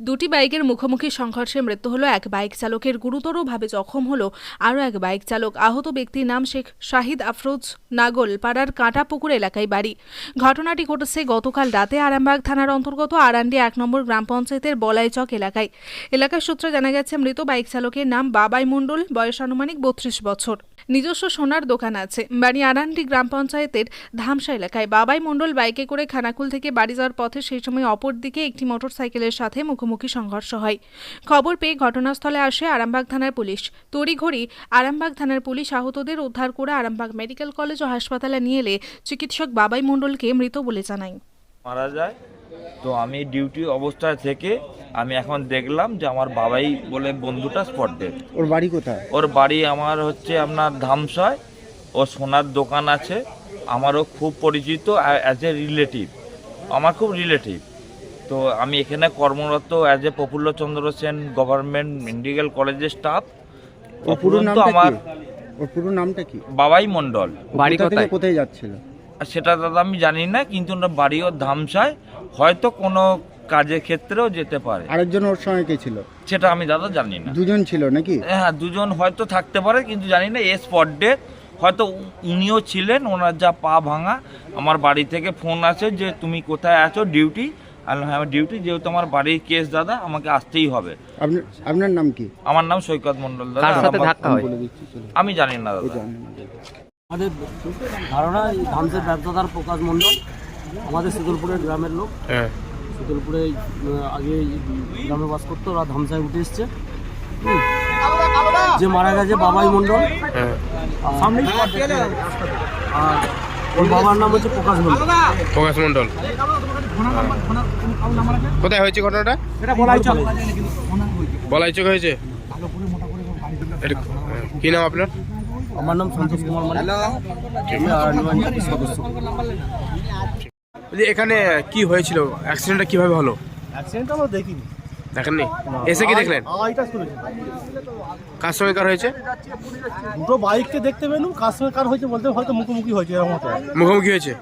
দুটি বাইকের মুখোমুখি সংঘর্ষে মৃত্যু হলো এক বাইক চালকের গুরুতরভাবে জখম হলো আরও এক বাইক চালক আহত ব্যক্তির নাম শেখ শাহিদ আফরোজ নাগল পাড়ার কাঁটাপুকুর এলাকায় বাড়ি। ঘটনাটি ঘটেছে গতকাল রাতে আরামবাগ থানার অন্তর্গত আরান্ডি এক নম্বর গ্রাম পঞ্চায়েতের বলাইচক এলাকায়। এলাকার সূত্রে জানা গেছে, মৃত বাইক চালকের নাম বাবাই মণ্ডল, বয়স আনুমানিক বত্রিশ বছর। নিজস্ব সোনার দোকান আছে। বাড়ি আরান্ডি গ্রাম পঞ্চায়েতের ধামসা এলাকায়। বাবাই মণ্ডল বাইকে করে খানাকুল থেকে বাড়ি যাওয়ার পথে সেই সময় অপর দিকে একটি মোটরসাইকেলের সাথে মুখোমুখি সংঘর্ষ হয়। খবর পেয়ে ঘটনাস্থলে আসে আরামবাগ থানার পুলিশ। তড়িঘড়ি আরামবাগ থানার পুলিশ আহতদের উদ্ধার করে আরামবাগ মেডিকেল কলেজ ও হাসপাতালে নিয়ে এলে চিকিৎসক বাবাই মণ্ডলকে মৃত বলে জানায়। মারা যায়। তো আমি ডিউটি অবস্থায় থেকে আমি এখন দেখলাম যে আমার বাবাই বলে বন্ধুটা স্পট ডেড ওর বাড়ি কোথায়? ওর বাড়ি আমার হচ্ছে আপনার ধামসয়। ও সোনার দোকান আছে। আমারও খুব পরিচিত অ্যাজ এ রিলেটিভ আমার খুব রিলেটিভ তো আমি এখানে কর্মরত as a Prafullachandra Sen government medical কলেজের স্টাফ ওর পুরো নামটা আমার কি ওর পুরো নামটা কি? বাবাই মণ্ডল। বাড়ি কোথায়? কোথায় যাচ্ছিল? সেটা দাদা আমি জানি না কিন্তু ওনার বাড়িও ধামসায় হয়তো কোনো কাজের ক্ষেত্রেও যেতে পারে। আরেকজন ওর সঙ্গে কে ছিল? সেটা আমি দাদা জানি না। দুজন ছিল নাকি? হ্যাঁ দুজন হয়তো থাকতে পারে কিন্তু জানি না এ স্পট ডে হয়তো উনিও ছিলেন ওনার যা পা ভাঙা। আমার বাড়ি থেকে ফোন আছে যে তুমি কোথায় আছো? ডিউটি আর হ্যাঁ আমার ডিউটি যেহেতু আমার বাড়ির কেস দাদা আমাকে আসতেই হবে। আপনার আপনার নাম কি? আমার নাম সৈকত মন্ডল দাদা। আমি জানি না দাদা। আমাদের ধারণা এই ধামসের ব্যবসাদার প্রকাশ মণ্ডল আমাদের শীতলপুরের গ্রামের লোক। হ্যাঁ। শীতলপুরে আগে গ্রামে বাস করতো ওরা ধামসায় উঠে এসছে। যে মারা গেছে বাবাই মণ্ডল। হ্যাঁ। আর ওর বাবার নাম হচ্ছে প্রকাশ মণ্ডল। প্রকাশ মণ্ডল। কোথায় হয়েছে ঘটনাটা? এটা বলাইচক হয়েছে? হ্যাঁ। কি নাম আপনার? আমার নাম সন্তোষ কুমার মালিক। আমি সদস্য। এখানে কি হয়েছিল? অ্যাক্সিডেন্টটা কীভাবে হলো? অ্যাক্সিডেন্ট আমরা দেখিনি। দেখেননি? এসে কি দেখলেন? কার সঙ্গে কার হয়েছে? দুটো বাইককে দেখতে পেলাম কার সঙ্গে কার হয়েছে বলতে হয়তো মুখোমুখি হয়েছে এরকম মতো মুখোমুখি হয়েছে?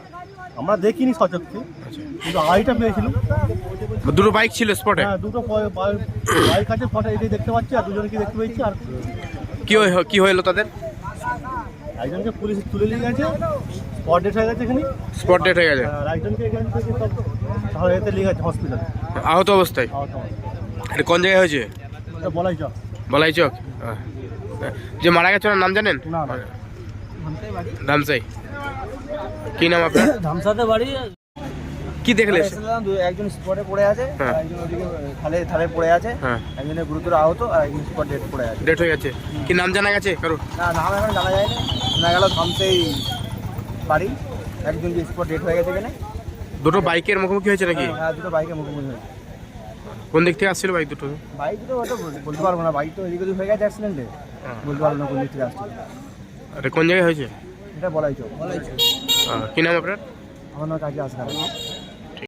আমরা দেখিনি সচক্ষে। কিন্তু আইটা পেয়েছিলাম। দুটো বাইক ছিল স্পটে হ্যাঁ দুটো বাইক আছে ফটো এটাই দেখতে পাচ্ছি আর দুজনকে দেখতে পেয়েছি আর কি হয়ে- কি হলো তাদের? একজনকে পুলিশ তুলে নিয়ে গেছে স্পট ডেট হয়ে গেছে এখানে। স্পট ডেট হয়ে গেছে। আর একজনকে এখান থেকে সব তাহলে নিয়ে গেছে হসপিটালে আহত অবস্থায়? এটা কোন জায়গায় হয়েছে? এটা বলাই চক। বলাইচক হ্যাঁ। যে মারা গেছে ওনার নাম জানেন? না না। ধামসাই। কি নাম আপনার? ধামসাতে বাড়ি কি দেখলে একজন স্পটে পড়ে আছে হ্যাঁ। একজন ওদিকে খালে থালে পড়ে আছে হ্যাঁ। একজনের গুরুতর আহত আর একজন স্পট ডেট পড়ে আছে। ডেট হয়ে গেছে। কি নাম জানা গেছে কারও? না নাম এখন জানা যায়নি। শোনা গেল থামতেই বাড়ি। একজন যে স্পট ডেট হয়ে গেছে এখানে। দুটো বাইকের মুখোমুখি হয়েছে নাকি? হ্যাঁ দুটো বাইকের মুখোমুখি হয়েছে। কোন দিক থেকে আসছিল বাইক দুটো? বাইক তো হয়তো বলতে পারব না। বাইক তো এদিক ওদিক হয়ে গেছে অ্যাক্সিডেন্টে হ্যাঁ। বলতে পারব না কোন দিক থেকে আসছে এটা কোন জায়গায় হয়েছে? এটা বলাই চোখ আহ, কি নাম আপনার? আমার নাম কাজে আসবে